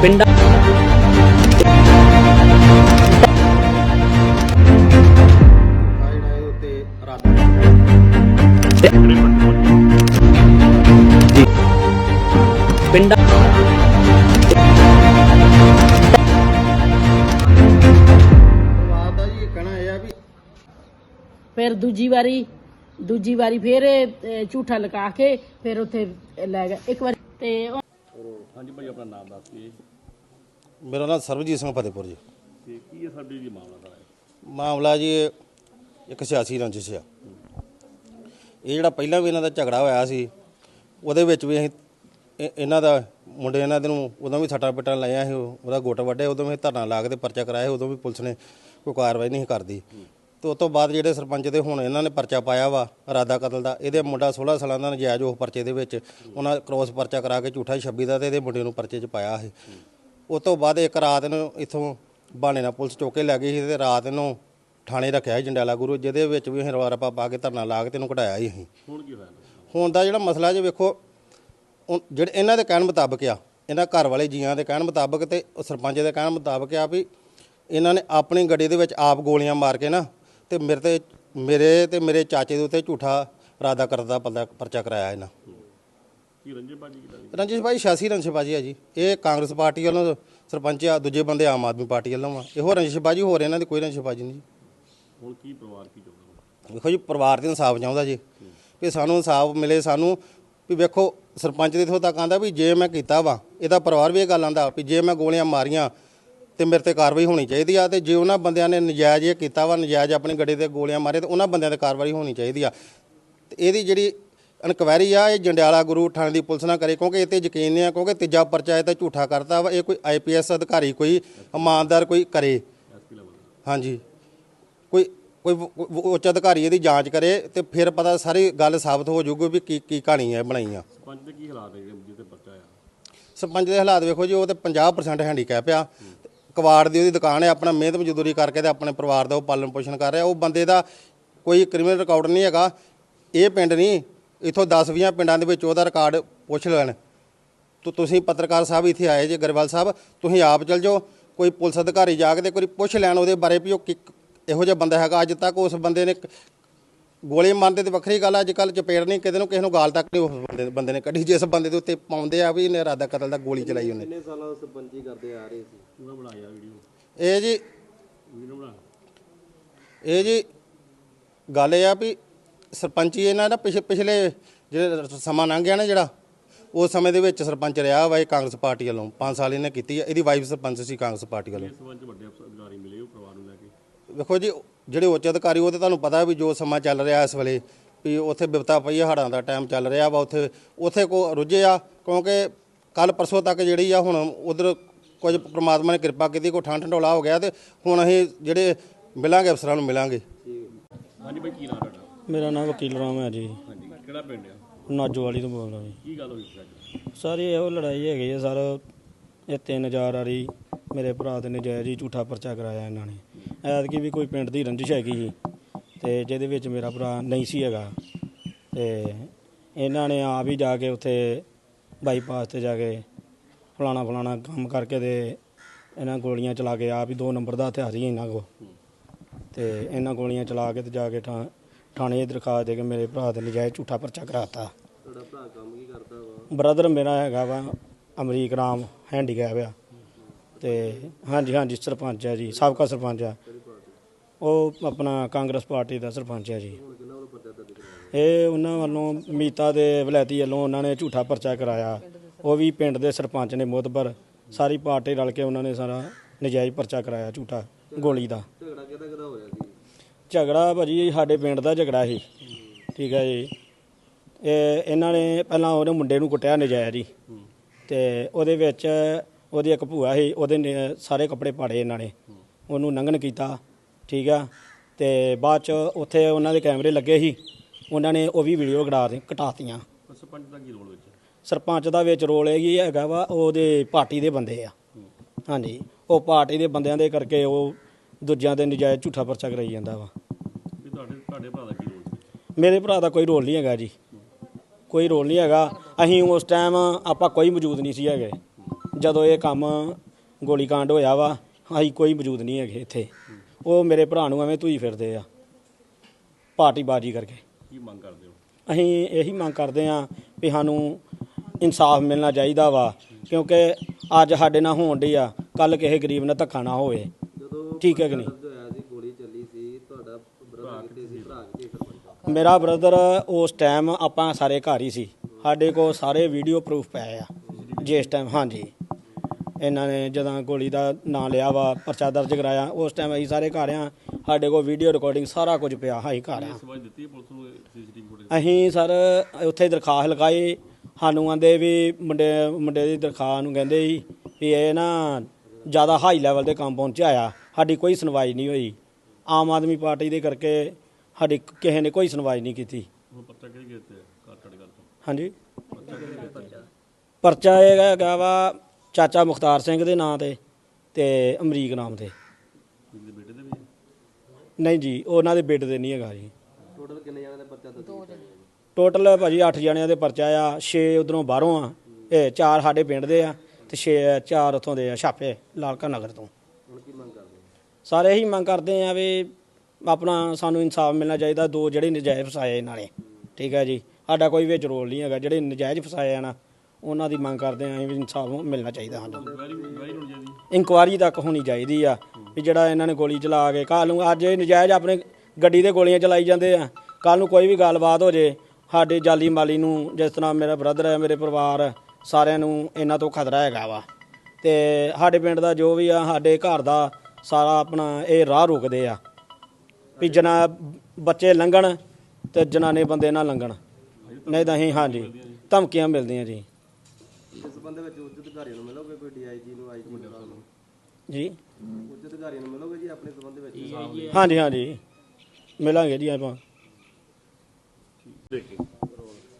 ਪਿੰਡਾਂ ਪਿੰਡਾਂ ਪਰਿਵਾਰ ਦਾ ਜੀ ਇਹ ਕਹਿਣਾ ਇਹ ਆ ਵੀ ਫਿਰ ਦੂਜੀ ਵਾਰੀ ਦੂਜੀ ਵਾਰੀ ਫਿਰ ਇਹ, ਅਹ, ਝੂਠਾ ਲਗਾ ਕੇ ਫਿਰ ਉੱਥੇ ਲੈ ਗਿਆ ਇੱਕ ਵਾਰੀ ਤੇ ਉਹ ਹਾਂਜੀ ਭਾਈ ਆਪਣਾ ਨਾਮ ਦੱਸ ਕੇ ਮੇਰਾ ਨਾਮ ਸਰਬਜੀਤ ਸਿੰਘ ਫਤਿਹਪੁਰ ਜੀ। ਤੇ ਕੀ ਹੈ ਸਾਡੇ ਜੀ ਮਾਮਲਾ ਦਾ? ਮਾਮਲਾ ਜੀ ਇਹ ਇੱਕ ਸਿਆਸੀ ਰੰਜਿਸ਼ ਆ। ਇਹ ਜਿਹੜਾ ਪਹਿਲਾਂ ਵੀ ਇਹਨਾਂ ਦਾ ਝਗੜਾ ਹੋਇਆ ਸੀ ਉਹਦੇ ਵਿੱਚ ਵੀ ਅਸੀਂ ਇਹ- ਇਹਨਾਂ ਦਾ ਮੁੰਡੇ ਇਹਨਾਂ ਦੇ ਨੂੰ ਉਦੋਂ ਵੀ ਸੱਟਾਂ ਪਿੱਟਾਂ ਲਾਇਆ ਸੀ ਉਹ- ਉਹਦਾ ਗੁੱਟ ਵੱਡੇ ਉਦੋਂ ਵੀ ਧਰਨਾ ਲਾ ਕੇ ਤੇ ਪਰਚਾ ਕਰਾਇਆ ਸੀ, ਉਦੋਂ ਵੀ ਪੁਲਿਸ ਨੇ ਕੋਈ ਕਾਰਵਾਈ ਨਹੀਂ ਸੀ ਕਰਦੀ। ਤੇ ਉਸ ਤੋਂ ਬਾਅਦ ਜਿਹੜੇ ਸਰਪੰਚ ਦੇ ਹੁਣ ਇਹਨਾਂ ਨੇ ਪਰਚਾ ਪਾਇਆ ਵਾ ਇਰਾਦਾ ਕਤਲ ਦਾ ਇਹਦੇ ਮੁੰਡਾ 16 ਸਾਲਾਂ ਦਾ ਨਜਾਇਜ਼ ਉਹ ਪਰਚੇ ਦੇ ਵਿੱਚ ਉਹਨਾਂ ਕ੍ਰੋਸ ਪਰਚਾ ਕਰਾ ਕੇ ਝੂਠਾ 26 ਦਾ ਤੇ ਇਹਦੇ ਮੁੰਡੇ ਨੂੰ ਪਰਚੇ 'ਚ ਪਾਇਆ ਸੀ ਉਸ ਤੋਂ ਬਾਅਦ ਇੱਕ ਰਾਤ ਨੂੰ ਇਥੋਂ ਬਾਣੇ ਨਾਲ ਪੁਲਿਸ ਚੁੱਕ ਲੈ ਗਈ ਸੀ ਤੇ ਰਾਤ ਨੂੰ ਥਾਣੇ ਰੱਖਿਆ ਸੀ ਜੰਡਿਆਲਾ ਗੁਰੂ ਜਿਹਦੇ ਵਿੱਚ ਵੀ ਅਸੀਂ ਰਵਾ ਰੱਪਾ ਪਾ ਕੇ ਧਰਨਾ ਲਾ ਕੇ ਤੈਨੂੰ ਕਢਾਇਆ ਸੀ ਅਸੀਂ। ਹੁਣ ਕੀ ਹੋਇਆ? ਹੁਣ ਦਾ ਜਿਹੜਾ ਮਸਲਾ ਜੇ ਵੇਖੋ ਉਹ ਜਿਹੜੇ ਇਹਨਾਂ ਦੇ ਕਹਿਣ ਮੁਤਾਬਕ ਆ ਇਹਨਾਂ ਘਰ ਵਾਲੇ ਜੀਆਂ ਦੇ ਕਹਿਣ ਮੁਤਾਬਕ ਤੇ ਉਹ ਸਰਪੰਚ ਦੇ ਕਹਿਣ ਮੁਤਾਬਕ ਆ ਵੀ ਇਹਨਾਂ ਨੇ ਆਪਣੀ ਗੱਡੀ ਦੇ ਵਿੱਚ ਆਪ ਗੋਲੀਆਂ ਮਾਰ ਕੇ ਨਾ ਤੇ ਮੇਰੇ ਤੇ ਮੇਰੇ ਤੇ ਮੇਰੇ ਚਾਚੇ ਦੇ ਉੱਤੇ ਝੂਠਾ ਇਰਾਦਾ ਕਰਦਾ ਪਰਦਾ- ਪਰਚਾ ਕਰਾਇਆ ਇਹਨਾਂ। ਕੀ ਰੰਜੇ ਬਾਜੀ ਕੀਤਾ ਜੀ ਰੰਜਿਸ਼ ਭਾਈ ਸਿਆਸੀ ਰੰਜਿਸ਼ਬਾਜੀ ਆ ਜੀ। ਇਹ ਕਾਂਗਰਸ ਪਾਰਟੀ ਵੱਲੋਂ ਸਰਪੰਚ ਆ ਦੂਜੇ ਬੰਦੇ ਆਮ ਆਦਮੀ ਪਾਰਟੀ ਵੱਲੋਂ ਆ। ਇਹੋ ਰੰਜਿਸ਼ਬਾਜੀ ਹੋਰ ਇਹਨਾਂ ਦੀ ਕੋਈ ਰੰਜਿਸ਼ਬਾਜੀ ਨਹੀਂ ਜੀ। ਹੁਣ ਕੀ ਪਰਿਵਾਰ ਕੀ ਚਾਹੁੰਦਾ ਵੇਖੋ ਜੀ ਪਰਿਵਾਰ ਦੇ ਇਨਸਾਫ ਚਾਹੁੰਦਾ ਜੀ। ਵੀ ਸਾਨੂੰ ਇਨਸਾਫ ਮਿਲੇ ਸਾਨੂੰ ਵੀ ਵੇਖੋ ਸਰਪੰਚ ਦੇ ਇਥੋਂ ਤੱਕ ਆਂਦਾ ਵੀ ਜੇ ਮੈਂ ਕੀਤਾ ਵਾ ਇਹਦਾ ਪਰਿਵਾਰ ਵੀ ਇਹ ਗੱਲ ਆਂਦਾ ਵੀ ਜੇ ਮੈਂ ਗੋਲੀਆਂ ਮਾਰੀਆਂ ਤੇ ਮੇਰੇ ਤੇ ਕਾਰਵਾਈ ਹੋਣੀ ਚਾਹੀਦੀ ਆ ਤੇ ਜੇ ਉਹਨਾਂ ਬੰਦਿਆਂ ਨੇ ਨਜਾਇਜ਼ ਇਹ ਕੀਤਾ ਵਾ ਨਜਾਇਜ਼ ਆਪਣੀ ਗੱਡੀ ਤੇ ਗੋਲੀਆਂ ਮਾਰੇ ਤੇ ਉਹਨਾਂ ਬੰਦਿਆਂ ਤੇ ਕਾਰਵਾਈ ਹੋਣੀ ਚਾਹੀਦੀ ਆ। ਤੇ ਇਹਦੀ ਜਿਹੜੀ ਇਨਕੁਆਇਰੀ ਆ ਇਹ ਜੰਡਿਆਲਾ ਗੁਰੂ ਥਾਣੇ ਦੀ ਪੁਲਿਸ ਨਾ ਕਰੇ ਕਿਉਂਕਿ ਇਹ ਤੇ ਯਕੀਨ ਨਹੀਂ ਆ ਕਿਉਂਕਿ ਤੀਜਾ ਪਰਚਾ ਇਹ ਤਾਂ ਝੂਠਾ ਕਰਤਾ ਵਾ ਇਹ ਕੋਈ ਆਈਪੀਐਸ ਅਧਿਕਾਰੀ ਕੋਈ ਇਮਾਨਦਾਰ ਕੋਈ ਕਰੇ। ਹਾਂਜੀ। ਕੋਈ ਕੋਈ ਉੱਚ ਅਧਿਕਾਰੀ ਇਹਦੀ ਜਾਂਚ ਕਰੇ ਤੇ ਫਿਰ ਪਤਾ ਸਾਰੀ ਗੱਲ ਸਾਬਤ ਹੋ ਜਾਊਗੀ ਵੀ ਕੀ ਕੀ ਕਹਾਣੀ ਹੈ ਬਣਾਈ ਆ। ਪੰਜ ਦੇ ਕੀ ਹਾਲਾਤ ਹੈ ਜਿਹਦੇ ਪਰਚਾ ਆ? ਸਰਪੰਚ ਦੇ ਹਾਲਾਤ ਵੇਖੋ ਜੀ ਉਹ ਤੇ 50% ਹੈਂਡੀਕੈਪ ਆ। ਕਵਾੜ ਦੀ ਉਹਦੀ ਦੁਕਾਨ ਹੈ ਆਪਣਾ ਮਿਹਨਤ ਮਜ਼ਦੂਰੀ ਕਰਕੇ ਤੇ ਆਪਣੇ ਪਰਿਵਾਰ ਦਾ ਉਹ ਪਾਲਣ ਪੋਸ਼ਣ ਕਰ ਰਿਹਾ। ਉਹ ਬੰਦੇ ਦਾ ਕੋਈ ਕ੍ਰਿਮੀਨਲ ਰਿਕਾਰਡ ਨਹੀਂ ਹੈਗਾ। ਇਹ ਪਿੰਡ ਨਹੀਂ ਇਥੋਂ 10-20 ਪਿੰਡਾਂ ਦੇ ਵਿੱਚ ਉਹਦਾ ਰਿਕਾਰਡ ਪੁੱਛ ਲੈਣ। ਤੋ ਤੁਸੀਂ ਪੱਤਰਕਾਰ ਸਾਹਿਬ ਇੱਥੇ ਆਏ ਜੇ ਗਰੇਵਾਲ ਸਾਹਿਬ ਤੁਸੀਂ ਆਪ ਚਲ ਜਾਓ। ਕੋਈ ਪੁਲਿਸ ਅਧਿਕਾਰੀ ਜਾ ਕੇ ਤੇ ਕੋਈ ਪੁੱਛ ਲੈਣ ਉਹਦੇ ਬਾਰੇ ਵੀ ਉਹ ਕਿ ਇਹੋ ਜਿਹਾ ਬੰਦਾ ਹੈਗਾ। ਅੱਜ ਤੱਕ ਉਸ ਬੰਦੇ ਨੇ ਕ- ਗੋਲੀ ਮਾਰਦੇ ਤੇ ਵੱਖਰੀ ਗੱਲ ਆ, ਅੱਜ ਕੱਲ ਚਪੇੜ ਨਹੀਂ ਕਿਤੇ ਨੂੰ ਕਿਸੇ ਨੂੰ ਗਾਲ ਤੱਕ ਨਹੀਂ ਉਸ ਬੰਦੇ ਬੰਦੇ ਨੇ ਕੱਢੀ। ਜਿਸ ਬੰਦੇ ਦੇ ਉੱਤੇ ਪਾਉਂਦੇ ਆ ਵੀ ਇਹਨੇ ਇਰਾਦਾ ਕਤਲ ਦਾ ਗੋਲੀ ਚਲਾਈ ਉਹਨੇ। ਕਿੰਨੇ ਸਾਲਾਂ ਸਰਪੰਚੀ ਕਰਦੇ ਆ ਰਹੇ ਸੀ? ਪੂਰਾ ਬਣਾਇਆ ਵੀਡੀਓ ਇਹ ਜੀ ਵੀਡੀਓ ਬਣਾ। ਇਹ ਜੀ ਗੱਲ ਇਹ ਆ ਵੀ ਸਰਪੰਚੀ ਇਹਨਾਂ ਦਾ ਪਿਛ- ਪਿਛਲੇ ਜਿਹੜੇ ਸਮਾਂ ਲੰਘ ਗਿਆ ਨਾ ਜਿਹੜਾ ਉਸ ਸਮੇਂ ਦੇ ਵਿੱਚ ਸਰਪੰਚ ਰਿਹਾ ਵਾ ਇਹ ਕਾਂਗਰਸ ਪਾਰਟੀ ਵੱਲੋਂ। 5 ਸਾਲ ਇਹਨੇ ਕੀਤੀ ਹੈ ਇਹਦੀ ਵਾਈਫ ਸਰਪੰਚ ਸੀ ਕਾਂਗਰਸ ਪਾਰਟੀ ਵੱਲੋਂ। ਇਸ ਸੰਬੰਧ ਚ ਵੱਡੇ ਅਫਸਰ ਅਧਿਕਾਰੀ ਮਿਲੇ ਉਹ ਪਰਿਵਾਰ ਨੂੰ ਲੈ ਕੇ। ਵੇਖੋ ਜੀ ਜਿਹੜੇ ਉੱਚ ਅਧਿਕਾਰੀ ਉਹ ਤੇ ਤੁਹਾਨੂੰ ਪਤਾ ਵੀ ਜੋ ਸਮਾਂ ਚੱਲ ਰਿਹਾ ਇਸ ਵੇਲੇ ਵੀ ਉੱਥੇ ਬਿਪਤਾ ਪਈ ਹੈ ਹੜਾਂ ਦਾ ਟਾਈਮ ਚੱਲ ਰਿਹਾ ਵਾ ਉੱਥੇ ਉੱਥੇ ਕੋ ਰੁੱਝੇ ਆ ਕਿਉਂਕਿ ਕੱਲ ਪਰਸੋਂ ਤੱਕ ਜਿਹੜੀ ਆ ਹੁਣ ਉਧਰ ਕੁਝ ਪ੍ਰਮਾਤਮਾ ਨੇ ਕਿਰਪਾ ਕੀਤੀ ਕੋ ਠੰਡ ਢੋਲਾ ਹੋ ਗਿਆ ਤੇ ਹੁਣ ਅਸੀਂ ਜਿਹੜੇ ਮਿਲਾਂਗੇ ਅਫਸਰਾਂ ਨੂੰ ਮਿਲਾਂਗੇ। ਹਾਂਜੀ ਭਾਈ ਕੀ ਨਾਮ ਤੁਹਾਡਾ? ਮੇਰਾ ਨਾਮ ਵਕੀਲ ਰਾਮ ਹੈ ਜੀ। ਹਾਂਜੀ ਕਿਹੜਾ ਪਿੰਡ ਆ? ਨਾਜੋ ਵਾਲੀ ਤੋਂ ਬੋਲਦਾ ਜੀ। ਕੀ ਗੱਲ ਹੋਈ ਸਰ ਇਹ ਉਹ ਲੜਾਈ ਹੈਗੀ ਹੈ ਸਰ। ਇਹ 3000 ਵਾਲੀ ਮੇਰੇ ਭਰਾ ਦੇ ਨਜਾਇਜ਼ ਹੀ ਝੂਠਾ ਪਰਚਾ ਕਰਾਇਆ ਇਹਨਾਂ ਨੇ। ਐਤਕੀ ਵੀ ਕੋਈ ਪਿੰਡ ਦੀ ਰੰਜਿਸ਼ ਹੈਗੀ ਸੀ ਤੇ ਜਿਹਦੇ ਵਿੱਚ ਮੇਰਾ ਭਰਾ ਨਹੀਂ ਸੀ ਹੈਗਾ। ਤੇ ਇਹਨਾਂ ਨੇ ਆਪ ਹੀ ਜਾ ਕੇ ਉੱਥੇ ਬਾਈਪਾਸ ਤੇ ਜਾ ਕੇ ਫਲਾਣਾ ਫਲਾਣਾ ਕੰਮ ਕਰਕੇ ਤੇ ਇਹਨਾਂ ਗੋਲੀਆਂ ਚਲਾ ਕੇ ਆਪ ਹੀ ਦੋ ਨੰਬਰ ਦਾ ਹਥਿਆਰ ਸੀ ਇਹਨਾਂ ਕੋ ਤੇ ਇਹਨਾਂ ਗੋਲੀਆਂ ਚਲਾ ਕੇ ਤੇ ਜਾ ਕੇ ਥਾਂ ਥਾਣੇ ਦਰਖਾਸਤ ਦੇ ਕੇ ਮੇਰੇ ਭਰਾ ਦੇ ਨਜਾਇਜ਼ ਝੂਠਾ ਪਰਚਾ ਕਰਾਤਾ। ਤੁਹਾਡਾ ਭਰਾ ਕੰਮ ਕੀ ਕਰਦਾ ਵਾ? ਬ੍ਰਦਰ ਮੇਰਾ ਹੈਗਾ ਵਾ ਅਮਰੀਕ ਰਾਮ ਹੈਂਡੀਕੈਪ ਆ। ਤੇ ਹਾਂਜੀ ਹਾਂਜੀ ਸਰਪੰਚ ਹੈ ਜੀ ਸਾਬਕਾ ਸਰਪੰਚ ਆ। ਉਹ ਆਪਣਾ ਕਾਂਗਰਸ ਪਾਰਟੀ ਦਾ ਸਰਪੰਚ ਹੈ ਜੀ। ਇਹ ਉਹਨਾਂ ਵੱਲੋਂ ਮੀਤਾ ਦੇ ਵਲੈਤੀ ਵੱਲੋਂ ਉਹਨਾਂ ਨੇ ਝੂਠਾ ਪਰਚਾ ਕਰਾਇਆ। ਉਹ ਵੀ ਪਿੰਡ ਦੇ ਸਰਪੰਚ ਨੇ ਮੋਦਬਰ ਸਾਰੀ ਪਾਰਟੀ ਰਲ ਕੇ ਉਹਨਾਂ ਨੇ ਸਾਰਾ ਨਜਾਇਜ਼ ਪਰਚਾ ਕਰਾਇਆ ਝੂਠਾ ਗੋਲੀ ਦਾ। ਝਗੜਾ ਕਿਹਦਾ ਕਿਹਦਾ ਹੋਇਆ ਸੀ? ਝਗੜਾ ਭਾਜੀ ਸਾਡੇ ਪਿੰਡ ਦਾ ਝਗੜਾ ਸੀ। ਠੀਕ ਹੈ ਜੀ। ਇਹ ਇਹਨਾਂ ਨੇ ਪਹਿਲਾਂ ਉਹਨੇ ਮੁੰਡੇ ਨੂੰ ਕੁੱਟਿਆ ਨਜਾਇਜ਼ ਜੀ ਤੇ ਉਹਦੇ ਵਿੱਚ ਉਹਦੀ ਇੱਕ ਭੂਆ ਸੀ ਉਹਦੇ ਨੇ ਸਾਰੇ ਕੱਪੜੇ ਪਾੜੇ ਇਹਨਾਂ ਨੇ। ਉਹਨੂੰ ਨੰਗਨ ਕੀਤਾ ਠੀਕ ਆ। ਤੇ ਬਾਅਦ ਚ ਉੱਥੇ ਉਹਨਾਂ ਦੇ ਕੈਮਰੇ ਲੱਗੇ ਸੀ। ਉਹਨਾਂ ਨੇ ਉਹ ਵੀ ਵੀਡੀਓ ਕਢਾ ਦੇ ਕਟਾਤੀਆਂ ਪਰ ਸਰਪੰਚ ਦਾ ਕੀ ਰੋਲ ਵਿੱਚ? ਸਰਪੰਚ ਦਾ ਵਿੱਚ ਰੋਲ ਇਹ ਕੀ ਹੈਗਾ ਵਾ ਉਹਦੇ ਪਾਰਟੀ ਦੇ ਬੰਦੇ ਆ। ਹਾਂਜੀ ਉਹ ਪਾਰਟੀ ਦੇ ਬੰਦਿਆਂ ਦੇ ਕਰਕੇ ਉਹ ਦੂਜਿਆਂ ਦੇ ਨਜਾਇਜ਼ ਝੂਠਾ ਪਰਚਾ ਕਰਾਈ ਜਾਂਦਾ ਵਾ। ਵੀ ਤੁਹਾਡੇ ਤੁਹਾਡੇ ਭਰਾ ਦਾ ਕੀ ਰੋਲ ਸੀ? ਮੇਰੇ ਭਰਾ ਦਾ ਕੋਈ ਰੋਲ ਨਹੀਂ ਹੈਗਾ ਜੀ। ਕੋਈ ਰੋਲ ਨਹੀਂ ਹੈਗਾ। ਅਸੀਂ ਉਸ ਟਾਈਮ ਆਪਾਂ ਕੋਈ ਮੌਜੂਦ ਨਹੀਂ ਸੀ ਹੈਗੇ। ਜਦੋਂ ਇਹ ਕੰਮ ਗੋਲੀकांड ਹੋਇਆ ਵਾ ਅਸੀਂ ਕੋਈ ਮੌਜੂਦ ਨਹੀਂ ਹੈਗੇ ਇੱਥੇ। ਉਹ ਮੇਰੇ ਭਰਾ ਨੂੰ ਐਵੇਂ ਧੂਈ ਫਿਰਦੇ ਆ ਪਾਰਟੀ ਬਾਜੀ ਕਰਕੇ। ਕੀ ਮੰਗ ਕਰਦੇ ਹੋ? ਅਸੀਂ ਇਹੀ ਮੰਗ ਕਰਦੇ ਹਾਂ ਵੀ ਸਾਨੂੰ ਇਨਸਾਫ ਮਿਲਣਾ ਚਾਹੀਦਾ ਵਾ ਕਿਉਂਕਿ ਅੱਜ ਸਾਡੇ ਨਾਲ ਹੋਣ ਡਈ ਆ ਕੱਲ ਕਿਸੇ ਗਰੀਬ ਨਾਲ ਧੱਕਾ ਨਾ ਹੋਵੇ। ਜਦੋਂ ਠੀਕ ਹੈ ਕਿ ਨਹੀਂ? ਦਰਦ ਹੋਇਆ ਸੀ ਗੋਲੀ ਚੱਲੀ ਸੀ ਤੁਹਾਡਾ ਬ੍ਰਦਰ ਕਿੱਥੇ ਸੀ? ਭਰਾ ਕਿੱਥੇ ਸੀ ਸਰਪੰਚ ਮੇਰਾ ਬ੍ਰਦਰ ਉਸ ਟਾਈਮ ਆਪਾਂ ਸਾਰੇ ਘਰ ਹੀ ਸੀ। ਸਾਡੇ ਕੋਲ ਸਾਰੇ ਵੀਡੀਓ ਪ੍ਰੂਫ ਪਏ ਆ। ਜਿਸ ਟਾਈਮ ਹਾਂਜੀ। ਇਹਨਾਂ ਨੇ ਜਦੋਂ ਗੋਲੀ ਦਾ ਨਾਂ ਲਿਆ ਵਾ ਪਰਚਾ ਦਰਜ ਕਰਾਇਆ ਉਸ ਟਾਈਮ ਅਸੀਂ ਸਾਰੇ ਘਰ ਆ। ਸਾਡੇ ਕੋਲ ਵੀਡੀਓ ਰਿਕਾਰਡਿੰਗ ਸਾਰਾ ਕੁਝ ਪਿਆ ਅਸੀਂ ਘਰ ਆ। ਸਵਾਲ ਦਿੱਤੀ ਹੈ ਪੁਲਿਸ ਨੂੰ ਸੀਸੀਟੀਵੀ ਫੁਟੇਜ ਅਸੀਂ ਸਰ ਉੱਥੇ ਦਰਖਾਸਤ ਲਗਾਈ ਸਾਨੂੰ ਆਂਦੇ ਵੀ ਮੁੰਡੇ ਮੁੰਡੇ ਦੀ ਦਰਖਾਸਤ ਨੂੰ ਕਹਿੰਦੇ ਸੀ ਵੀ ਇਹ ਨਾ ਜ਼ਿਆਦਾ ਹਾਈ ਲੈਵਲ ਤੇ ਕੰਮ ਪਹੁੰਚਿਆ ਆ ਸਾਡੀ ਕੋਈ ਸੁਣਵਾਈ ਨਹੀਂ ਹੋਈ। ਆਮ ਆਦਮੀ ਪਾਰਟੀ ਦੇ ਕਰਕੇ ਸਾਡੀ ਕਿਸੇ ਨੇ ਕੋਈ ਸੁਣਵਾਈ ਨਹੀਂ ਕੀਤੀ। ਹਾਂਜੀ। ਪਰਚਾ ਇਹ ਹੈਗਾ ਵਾ ਚਾਚਾ ਮੁਖਤਾਰ ਸਿੰਘ ਦੇ ਨਾਂ ਤੇ ਤੇ ਅਮਰੀਕ ਨਾਮ ਤੇ ਦੇ ਦੇ? ਨਹੀਂ ਜੀ ਉਹਨਾਂ ਦੇ ਬੇਟੇ ਦੇ ਨਹੀਂ ਹੈਗਾ ਜੀ। ਟੋਟਲ ਕਿੰਨੇ ਜਣਾਂ ਦਾ ਪਰਚਾ ਦੱਸੋ ਟੋਟਲ ਭਾਜੀ 8 ਜਣਿਆਂ ਦੇ ਪਰਚਾ ਆ 6 ਉਧਰੋਂ ਬਾਹਰੋਂ ਆ ਇਹ 4 ਸਾਡੇ ਪਿੰਡ ਦੇ ਆ ਤੇ 6 4 ਉਥੋਂ ਦੇ ਆ ਛਾਪੇ ਲਾਲਕਾ ਨਗਰ ਤੋਂ। ਹੁਣ ਕੀ ਮੰਗ ਕਰਦੇ ਹੋ? ਸਾਰੇ ਇਹੀ ਮੰਗ ਕਰਦੇ ਆ ਵੀ ਆਪਣਾ ਸਾਨੂੰ ਇਨਸਾਫ ਮਿਲਣਾ ਚਾਹੀਦਾ ਦੋ ਜਿਹੜੇ ਨਜਾਇਜ਼ ਫਸਾਏ ਇਹਨਾਂ ਨੇ ਠੀਕ ਹੈ ਜੀ। ਸਾਡਾ ਕੋਈ ਵਿੱਚ ਰੋਲ ਨਹੀਂ ਹੈਗਾ ਜਿਹੜੇ ਨਜਾਇਜ਼ ਫਸਾਏ ਆ ਨਾ ਉਹਨਾਂ ਦੀ ਮੰਗ ਕਰਦੇ ਆ ਵੀ ਇਨਸਾਫ ਮਿਲਣਾ ਚਾਹੀਦਾ ਸਾਨੂੰ। ਇਨਕੁਆਰੀ ਤੱਕ ਹੋਣੀ ਚਾਹੀਦੀ ਆ ਵੀ ਜਿਹੜਾ ਇਹਨਾਂ ਨੇ ਗੋਲੀ ਚਲਾ ਕੇ ਕੱਲ ਨੂੰ ਅੱਜ ਇਹ ਨਜਾਇਜ਼ ਆਪਣੇ ਗੱਡੀ ਤੇ ਗੋਲੀਆਂ ਚਲਾਈ ਜਾਂਦੇ ਆ ਕੱਲ ਨੂੰ ਕੋਈ ਵੀ ਗੱਲਬਾਤ ਹੋ ਜੇ ਸਾਡੇ ਜਾਲੀ ਮਾਲੀ ਨੂੰ ਜਿਸ ਤਰ੍ਹਾਂ ਮੇਰਾ ਬ੍ਰਦਰ ਹੈ ਮੇਰੇ ਪਰਿਵਾਰ ਸਾਰਿਆਂ ਨੂੰ ਇਹਨਾਂ ਤੋਂ ਖਤਰਾ ਹੈਗਾ ਵਾ। ਤੇ ਸਾਡੇ ਪਿੰਡ ਦਾ ਜੋ ਵੀ ਆ ਸਾਡੇ ਘਰ ਦਾ ਸਾਰਾ ਆਪਣਾ ਇਹ ਰਾਹ ਰੁਕਦੇ ਆ ਵੀ ਜਨਾ ਬੱਚੇ ਲੰਘਣ ਤੇ ਜਨਾਨੇ ਬੰਦੇ ਨਾ ਲੰਘਣ। ਨਹੀਂ ਤਾਂ ਅਸੀਂ ਹਾਂਜੀ ਧਮਕੀਆਂ ਮਿਲਦੀਆਂ ਜੀ। ਇਸ ਸੰਬੰਧ ਵਿੱਚ ਉੱਚ ਅਧਿਕਾਰੀਆਂ ਨੂੰ ਮਿਲੋਗੇ ਕੋਈ ਡੀਆਈਜੀ ਨੂੰ ਆਈਜੀ ਨੂੰ? ਜੀ? ਉੱਚ ਅਧਿਕਾਰੀਆਂ ਨੂੰ ਮਿਲੋਗੇ ਜੀ ਆਪਣੇ ਸੰਬੰਧ ਵਿੱਚ? ਹਾਂਜੀ ਹਾਂਜੀ ਮਿਲਾਂਗੇ ਜੀ ਆਪਾਂ। ਦੇਖੇ।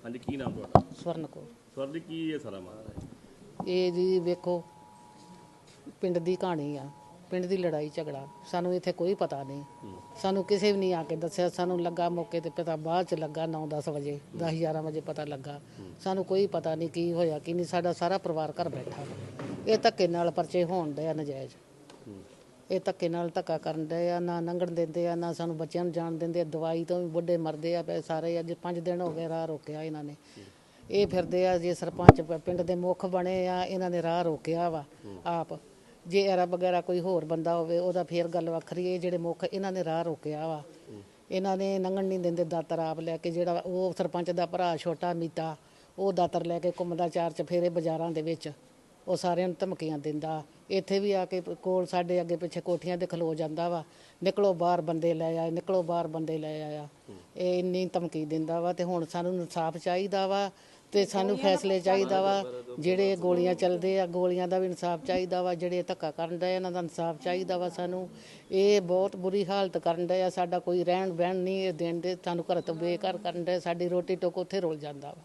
ਹਾਂਜੀ ਕੀ ਨਾਮ ਤੁਹਾਡਾ? ਸਵਰਨ ਕੋ ਸਰ ਜੀ ਕੀ ਇਹ ਸਾਰਾ ਮਾਮਲਾ ਹੈ? ਇਹ ਜੀ ਵੇਖੋ ਪਿੰਡ ਦੀ ਕਹਾਣੀ ਆ ਪਿੰਡ ਦੀ ਲੜਾਈ ਝਗੜਾ ਸਾਨੂੰ ਇੱਥੇ ਕੋਈ ਪਤਾ ਨਹੀਂ। ਸਾਨੂੰ ਕਿਸੇ ਵੀ ਨਹੀਂ ਆ ਕੇ ਦੱਸਿਆ ਸਾਨੂੰ ਲੱਗਾ ਮੌਕੇ ਤੇ ਪਤਾ ਬਾਅਦ ਚ ਲੱਗਾ 9-10 ਵਜੇ 10-11 ਵਜੇ ਪਤਾ ਲੱਗਾ। ਸਾਨੂੰ ਕੋਈ ਪਤਾ ਨਹੀਂ ਕੀ ਹੋਇਆ ਕੀ ਨਹੀਂ ਸਾਡਾ ਸਾਰਾ ਪਰਿਵਾਰ ਘਰ ਬੈਠਾ। ਇਹ ਧੱਕੇ ਨਾਲ ਪਰਚੇ ਹੋਣ ਡਿਆ ਨਜਾਇਜ਼। ਇਹ ਧੱਕੇ ਨਾਲ ਧੱਕਾ ਕਰਨ ਡਏ ਆ, ਨਾ ਲੰਘਣ ਦਿੰਦੇ ਆ, ਨਾ ਸਾਨੂੰ ਬੱਚਿਆਂ ਨੂੰ ਜਾਣ ਦਿੰਦੇ ਆ, ਦਵਾਈ ਤੋਂ ਵੀ ਵੱਡੇ ਮਰਦੇ ਆ ਪਏ ਸਾਰੇ, ਅੱਜ 5 ਦਿਨ ਹੋ ਗਏ ਰਾਹ ਰੋਕਿਆ ਇਹਨਾਂ ਨੇ। ਇਹ ਫਿਰਦੇ ਆ, ਜੇ ਸਰਪੰਚ ਪਿੰਡ ਦੇ ਮੁੱਖ ਬਣੇ ਆ, ਇਹਨਾਂ ਨੇ ਰਾਹ ਰੋਕਿਆ ਵਾ, ਆਪ। ਜੇ ਐਰਾ ਵਗੈਰਾ ਕੋਈ ਹੋਰ ਬੰਦਾ ਹੋਵੇ, ਉਹਦਾ ਫੇਰ ਗੱਲ ਵੱਖਰੀ ਹੈ ਜਿਹੜੇ ਮੁੱਖ ਇਹਨਾਂ ਨੇ ਰਾਹ ਰੋਕਿਆ ਵਾ। ਇਹਨਾਂ ਨੇ ਲੰਘਣ ਨਹੀਂ ਦਿੰਦੇ ਦਾਤਰ ਆਪ ਲੈ ਕੇ, ਜਿਹੜਾ ਉਹ ਸਰਪੰਚ ਦਾ ਭਰਾ ਛੋਟਾ ਮੀਤਾ, ਉਹ ਦਾਤਰ ਲੈ ਕੇ ਘੁੰਮਦਾ ਚਾਰ ਚਫੇਰੇ ਬਾਜ਼ਾਰਾਂ ਦੇ ਵਿੱਚ। ਉਹ ਸਾਰਿਆਂ ਨੂੰ ਧਮਕੀਆਂ ਦਿੰਦਾ। ਇੱਥੇ ਵੀ ਆ ਕੇ ਕੋਲ ਸਾਡੇ ਅੱਗੇ ਪਿੱਛੇ ਕੋਠੀਆਂ ਤੇ ਖਲੋ ਜਾਂਦਾ ਵਾ। ਨਿਕਲੋ ਬਾਹਰ ਬੰਦੇ ਲੈ ਆਏ ਨਿਕਲੋ ਬਾਹਰ ਬੰਦੇ ਲੈ ਆਇਆ। ਇਹ ਇੰਨੀ ਧਮਕੀ ਦਿੰਦਾ ਵਾ ਤੇ ਹੁਣ ਸਾਨੂੰ ਇਨਸਾਫ ਚਾਹੀਦਾ ਵਾ ਤੇ ਸਾਨੂੰ ਫੈਸਲੇ ਚਾਹੀਦਾ ਵਾ। ਜਿਹੜੇ ਗੋਲੀਆਂ ਚੱਲਦੇ ਆ ਗੋਲੀਆਂ ਦਾ ਵੀ ਇਨਸਾਫ ਚਾਹੀਦਾ ਵਾ। ਜਿਹੜੇ ਧੱਕਾ ਕਰਨ ਦਾ ਇਹਨਾਂ ਦਾ ਇਨਸਾਫ ਚਾਹੀਦਾ ਵਾ ਸਾਨੂੰ। ਇਹ ਬਹੁਤ ਬੁਰੀ ਹਾਲਤ ਕਰਨ ਦਾ ਆ। ਸਾਡਾ ਕੋਈ ਰਹਿਣ ਬਹਿਣ ਨਹੀਂ ਇਹ ਦੇਣ ਦੇ। ਸਾਨੂੰ ਘਰ ਤੋਂ ਬੇਘਰ ਕਰਨ ਦਾ ਸਾਡੀ ਰੋਟੀ ਟੋਕ ਉੱਥੇ ਰੁਲ ਜਾਂਦਾ ਵਾ।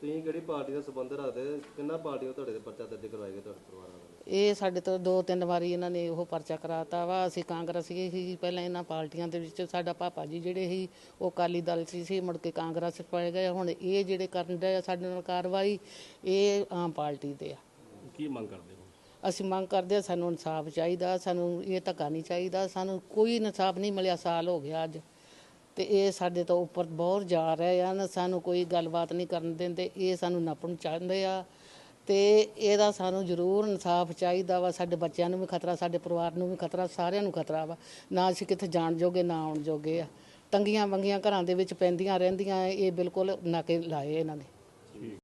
ਤੁਸੀਂ ਕਿਹੜੀ ਪਾਰਟੀ ਦਾ ਸੰਬੰਧ ਰੱਖਦੇ ਕਿੰਨਾ ਪਾਰਟੀਆਂ ਤੁਹਾਡੇ ਤੇ ਪਰਚਾ ਦਰਜ ਕਰਵਾਏ ਗਏ ਤੁਹਾਡੇ ਪਰਿਵਾਰਾਂ ਨਾਲ ਇਹ ਸਾਡੇ ਤੋਂ ਦੋ ਤਿੰਨ ਵਾਰੀ ਇਹਨਾਂ ਨੇ ਉਹ ਪਰਚਾ ਕਰਾਤਾ ਵਾ। ਅਸੀਂ ਕਾਂਗਰਸੀ ਸੀ ਪਹਿਲਾਂ ਇਹਨਾਂ ਪਾਰਟੀਆਂ ਦੇ ਵਿੱਚ। ਸਾਡਾ ਪਾਪਾ ਜੀ ਜਿਹੜੇ ਸੀ ਉਹ ਅਕਾਲੀ ਦਲ 'ਚ ਸੀ ਮੁੜ ਕੇ ਕਾਂਗਰਸ 'ਚ ਪੈ ਗਏ। ਹੁਣ ਇਹ ਜਿਹੜੇ ਕਰਨ ਦੇ ਆ ਸਾਡੇ ਨਾਲ ਕਾਰਵਾਈ ਇਹ ਆਮ ਪਾਰਟੀ ਦੇ ਆ। ਕੀ ਮੰਗ ਕਰਦੇ ਹੋ? ਅਸੀਂ ਮੰਗ ਕਰਦੇ ਆ ਸਾਨੂੰ ਇਨਸਾਫ ਚਾਹੀਦਾ ਸਾਨੂੰ ਇਹ ਧੱਕਾ ਨਹੀਂ ਚਾਹੀਦਾ। ਸਾਨੂੰ ਕੋਈ ਇਨਸਾਫ ਨਹੀਂ ਮਿਲਿਆ ਸਾਲ ਹੋ ਗਿਆ ਅੱਜ। ਤੇ ਇਹ ਸਾਡੇ ਤੋਂ ਉੱਪਰ ਬਹੁਤ ਜਾ ਰਹੇ ਹਨ ਸਾਨੂੰ ਕੋਈ ਗੱਲਬਾਤ ਨਹੀਂ ਕਰਨ ਦਿੰਦੇ, ਇਹ ਸਾਨੂੰ ਨੱਪਣ ਚਾਹੁੰਦੇ ਆ। ਤੇ ਇਹਦਾ ਸਾਨੂੰ ਜ਼ਰੂਰ ਇਨਸਾਫ ਚਾਹੀਦਾ ਵਾ, ਸਾਡੇ ਬੱਚਿਆਂ ਨੂੰ ਵੀ ਖਤਰਾ, ਸਾਡੇ ਪਰਿਵਾਰ ਨੂੰ ਵੀ ਖਤਰਾ, ਸਾਰਿਆਂ ਨੂੰ ਖਤਰਾ ਵਾ। ਨਾ ਅਸੀਂ ਕਿੱਥੇ ਜਾਣ ਜੋਗੇ, ਨਾ ਆਉਣ ਜੋਗੇ ਆ। ਤੰਗੀਆਂ ਵੰਗੀਆਂ ਘਰਾਂ ਦੇ ਵਿੱਚ ਪੈਂਦੀਆਂ ਰਹਿੰਦੀਆਂ, ਇਹ ਬਿਲਕੁਲ ਨਾਕੇ ਲਾਏ ਇਹਨਾਂ ਨੇ।